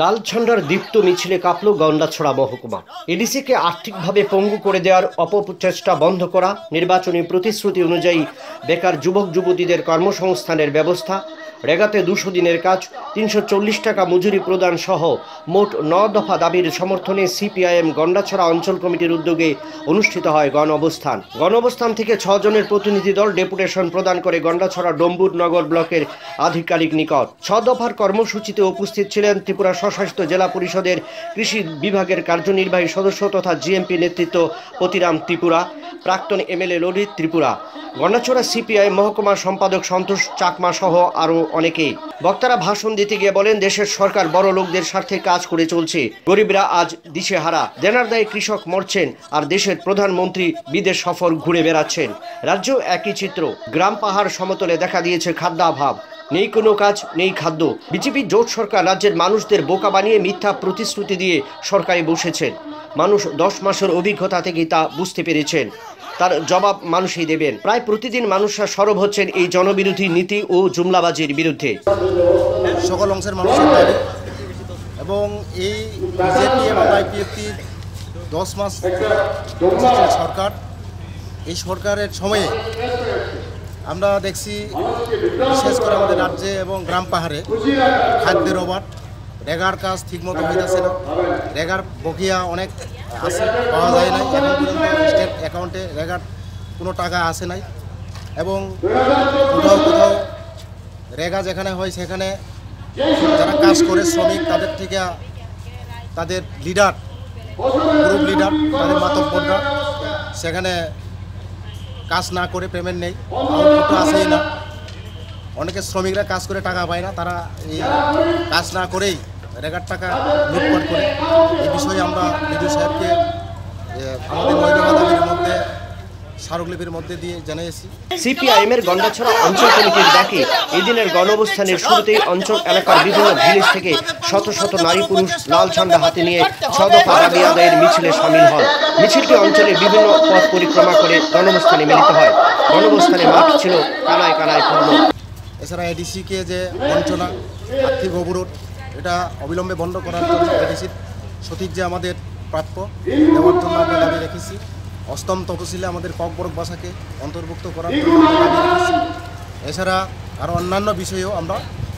লাল ঝান্ডার দীপ্ত মিছিলে কাঁপল গন্ডাছড়া মহকুমা। এডিসিকে আর্থিকভাবে পঙ্গু করে দেওয়ার অপপ্রচেষ্টা বন্ধ করা, নির্বাচনী প্রতিশ্রুতি অনুযায়ী বেকার যুবক যুবতীদের কর্মসংস্থানের ব্যবস্থা রেগাতে দুশো দিনের কাজ, তিনশো চল্লিশ টাকা মজুরি প্রদান সহ মোট ন দফা দাবির সমর্থনে সিপিআইএম গন্ডাছড়া অঞ্চল কমিটির উদ্যোগে অনুষ্ঠিত হয় গণ অবস্থান। গণ অবস্থান থেকে ছজনের প্রতিনিধি দল ডেপুটেশন প্রদান করে গন্ডাছড়া ডম্বুর নগর ব্লকের আধিকারিক নিকট। ছ দফার কর্মসূচিতে উপস্থিত ছিলেন ত্রিপুরা স্বশাসিত জেলা পরিষদের কৃষি বিভাগের কার্যনির্বাহী সদস্য তথা জিএমপি নেতৃত্ব পতিরাম ত্রিপুরা, প্রাক্তন এমএলএ ললিত ত্রিপুরা। গন্ডাছড়া সিপিআই মহকুমা সম্পাদক সন্তোষ চাকমা সহ আরও অনেকেই। বক্তারা ভাষণ দিতে গিয়ে বলেন, দেশের সরকার বড় লোকদের স্বার্থে কাজ করে চলছে। গরিবরা আজ দিশেহারা। দেনার দায়ে কৃষক মরছেন আর দেশের প্রধানমন্ত্রী বিদেশ সফর ঘুরে বেড়াচ্ছেন। রাজ্য একই চিত্র। গ্রাম পাহাড় সমতলে দেখা দিয়েছে খাদ্যাভাব। নেই কোনো কাজ, নেই খাদ্য। বিজেপি জোট সরকার রাজ্যের মানুষদের বোকা বানিয়ে মিথ্যা প্রতিশ্রুতি দিয়ে সরকারে বসেছেন। মানুষ দশ মাসের অভিজ্ঞতা থেকে তা বুঝতে পেরেছেন। তার জবাব মানুষই দেবেন। প্রায় প্রতিদিন মানুষরা সরব হচ্ছেন এই জনবিরোধী নীতি ও জুমলাবাজির বিরুদ্ধে। সকল অংশের মানুষের দাবি। এবং এই বিজেপি এবং আইপিএফটির দশ মাস সরকার, এই সরকারের সময়ে আমরা দেখছি, বিশেষ করে আমাদের রাজ্যে এবং গ্রাম পাহাড়ে খাদ্যের অভাব। রেগার কাজ ঠিকমতো হইতেছে না। রেগার বকিয়া অনেক আছে, পাওয়া যায় না এখন স্টেট অ্যাকাউন্টে রেগার কোনো টাকা আসে নাই। এবং কোথাও কোথাও রেগা যেখানে হয় সেখানে যারা কাজ করে শ্রমিক, তাদের থেকে তাদের লিডার, গ্রুপ লিডার, তাদের মাতব্বররা সেখানে কাজ না করে পেমেন্ট নেই আসেই না। অনেকে শ্রমিকরা কাজ করে টাকা পায় না, তারা এই কাজ না করেই রেগার টাকা লুটপাট করে। এই বিষয়ে আমরা বিদ্যুৎ সাহেবকে আমাদের মহিলা দাবির মধ্যে স্মারকলিপির মধ্যে দিয়ে জানিয়েছি। সিপিআইএম এর গন্ডাছড়া অঞ্চল কমিটির ডাকে এই দিনের গণঅবস্থানের শুরুতেই অঞ্চল এলাকার বিভিন্ন ভিলেজ থেকে শত শত নারী পুরুষ লাল ঝান্ডা হাতে নিয়ে ছদফা দাবি আদায়ের মিছিলে সামিল হন। মিছিলটি অঞ্চলের বিভিন্ন পথ পরিক্রমা করে গণঅবস্থানে মিলিত হয়। গণঅবস্থানে মাঠ ছিল কানায় কানায় পূর্ণ। এছাড়া এডিসিকে যে বঞ্চনা আর্থিক অবরোধ এটা অবিলম্বে বন্ধ করার জন্য এডিসির সঠিক যে আমাদের প্রাপ্য দেওয়ার জন্য আমরা দাবি রেখেছি। অষ্টম তফসিলে আমাদের ককবরক ভাষাকে অন্তর্ভুক্ত করার জন্য এছাড়া আরও অন্যান্য বিষয়েও আমরা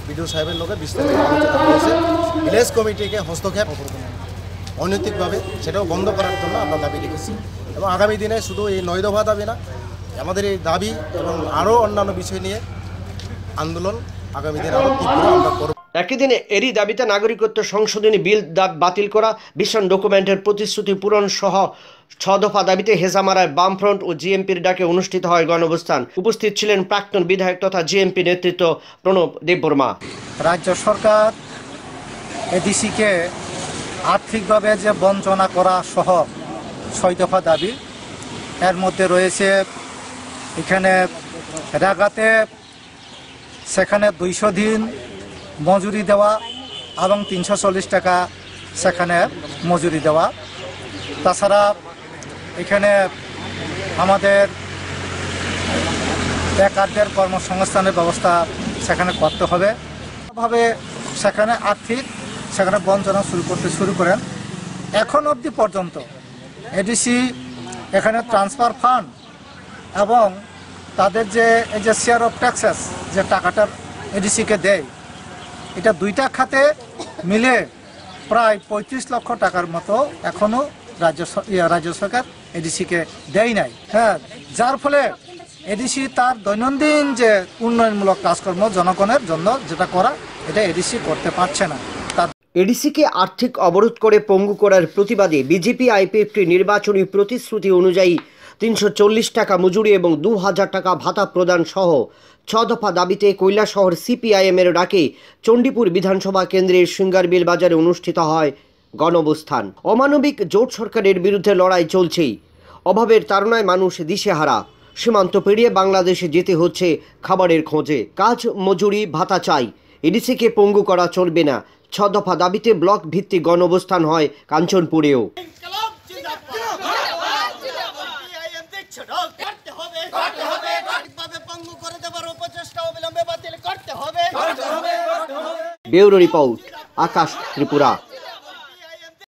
বিডিও সাহেবের লোকে বিস্তারিত আলোচনা হয়েছে ভিলেজ কমিটিকে হস্তক্ষেপ অনৈতিকভাবে সেটাও বন্ধ করার জন্য আমরা দাবি রেখেছি। এবং আগামী দিনে শুধু এই নয় দফা দাবি না, আমাদের এই দাবি এবং আরও অন্যান্য বিষয় নিয়ে আন্দোলন আগামী দিনে আরও তীব্র আমরা একই দিনে এরই দাবিতে নাগরিকত্ব সংশোধনী বিল বাতিল করা ভীষণ ডকুমেন্টের প্রতিশ্রুতি পূরণ সহ ছ দফা দাবিতে হেজামারায় বামফ্রন্ট ও জিএমপির ডাকে অনুষ্ঠিত হয় গণঅবস্থান। উপস্থিত ছিলেন প্রাক্তন বিধায়ক তথা জিএমপি নেতৃত্ব প্রণব দেববর্মা। রাজ্য সরকার এডিসিকে আর্থিকভাবে যে বঞ্চনা করা সহ ছয় দফা দাবি, এর মধ্যে রয়েছে এখানে রাগাতে সেখানে দুইশো দিন মজুরি দেওয়া এবং তিনশো চল্লিশ টাকা সেখানে মজুরি দেওয়া। তাছাড়া এখানে আমাদের বেকারদের কর্মসংস্থানের ব্যবস্থা সেখানে করতে হবে। ভাবে সেখানে আর্থিক, সেখানে বঞ্চনা শুরু করতে শুরু করেন। এখন অবধি পর্যন্ত এডিসি এখানে ট্রান্সফার ফান্ড এবং তাদের যে, এই যে শেয়ার অফ ট্যাক্সেস যে টাকাটা এডিসিকে দেয় এটা দুইটা খাতে মিলে প্রায় পঁয়ত্রিশ লক্ষ টাকার মতো এখনও রাজ্য ইয়ে, রাজ্য সরকার এডিসিকে দেয় নাই। হ্যাঁ যার ফলে এডিসি তার দৈনন্দিন যে উন্নয়নমূলক কাজকর্ম জনগণের জন্য যেটা করা এটা এডিসি করতে পারছে না। এডিসিকে আর্থিক অবরোধ করে পঙ্গু করার প্রতিবাদে বিজেপি আইপিএফটি নির্বাচনী প্রতিশ্রুতি অনুযায়ী তিনশো চল্লিশ টাকা মজুরি এবং দু হাজার টাকা ভাতা প্রদান সহ ছ দফা দাবিতে কৈলাসহর সিপিআইএমের ডাকে চণ্ডীপুর বিধানসভা কেন্দ্রের সিঙ্গারবিল বাজারে অনুষ্ঠিত হয় গণবস্থান অমানবিক জোট সরকারের বিরুদ্ধে লড়াই চলছেই। অভাবের তারণায় মানুষ দিশেহারা। সীমান্ত পেরিয়ে বাংলাদেশে যেতে হচ্ছে খাবারের খোঁজে। কাজ, মজুরি, ভাতা চাই। এডিসিকে পঙ্গু করা চলবে না। ছ দফা দাবিতে ব্লক ভিত্তিক গণঅবস্থান হয় কাঞ্চনপুরেও। না হবে ঠিকভাবে পঙ্গু করে দেবার উপচেষ্টা অবিলম্বে বাতিল করতে হবে। Bureau report Akash Tripura.